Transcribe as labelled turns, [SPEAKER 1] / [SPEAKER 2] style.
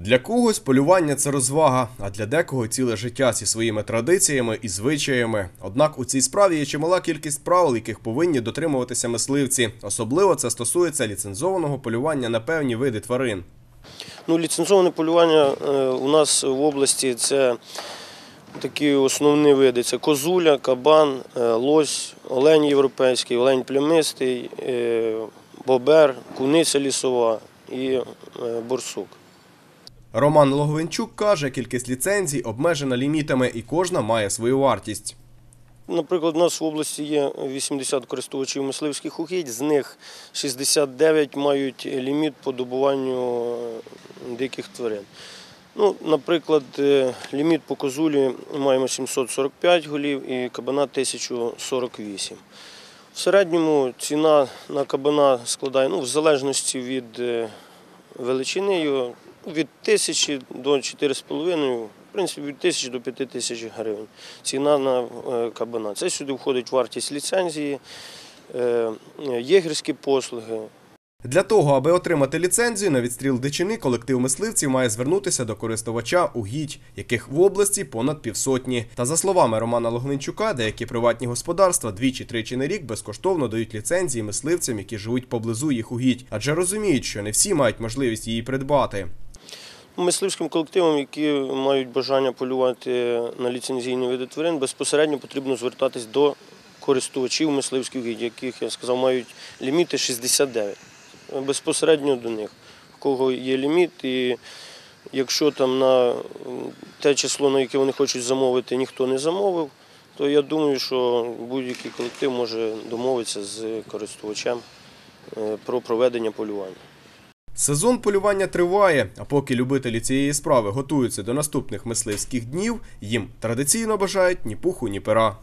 [SPEAKER 1] Для когось полювання це розвага, а для декого ціле життя зі своїми традиціями і звичаями. Однак у цій справі є чимала кількість правил, яких повинні дотримуватися мисливці. Особливо це стосується ліцензованого полювання на певні види тварин.
[SPEAKER 2] Ну, ліцензоване полювання е, у нас в області це такі основні види: це козуля, кабан, е, лось, олень європейський, олень плямистий, е, бобер, куниця лісова і борсук.
[SPEAKER 1] Роман Логвинчук каже, кількість ліцензій обмежена лімітами, і кожна має свою вартість.
[SPEAKER 2] Наприклад, у нас в області є 80 користувачів мисливських угідь, з них 69 мають ліміт по добуванню е, диких тварин. Ну, наприклад, е, ліміт по козулі маємо 745 голів і кабана 1048. В середньому ціна на кабана складає, ну, в залежності від е, величини його, від 1000 до 4,5, в принципі, від 1000 до 5000 гривень. Ціна на е, кабана. Це сюди входить вартість ліцензії, е, єгерські послуги,
[SPEAKER 1] Для того, аби отримати ліцензію на відстріл дичини, колектив мисливців має звернутися до користувача угідь, яких в області понад півсотні. Та за словами Романа Логвинчука, деякі приватні господарства двічі-тричі на рік безкоштовно дають ліцензії мисливцям, які живуть поблизу їх угідь, адже розуміють, що не всі мають можливість її придбати.
[SPEAKER 2] Мисливським колективам, які мають бажання полювати на ліцензійні види тварин, безпосередньо потрібно звертатись до користувачів мисливських угідь, яких я сказав, мають ліміти 69. Безпосередньо до них, в кого є ліміт, і якщо там на те число, на яке вони хочуть замовити, ніхто не замовив, то я думаю, що будь-який колектив може домовитися з користувачем е, про проведення полювання.
[SPEAKER 1] Сезон полювання триває, а поки любителі цієї справи готуються до наступних мисливських днів, їм традиційно бажають ні пуху, ні пера.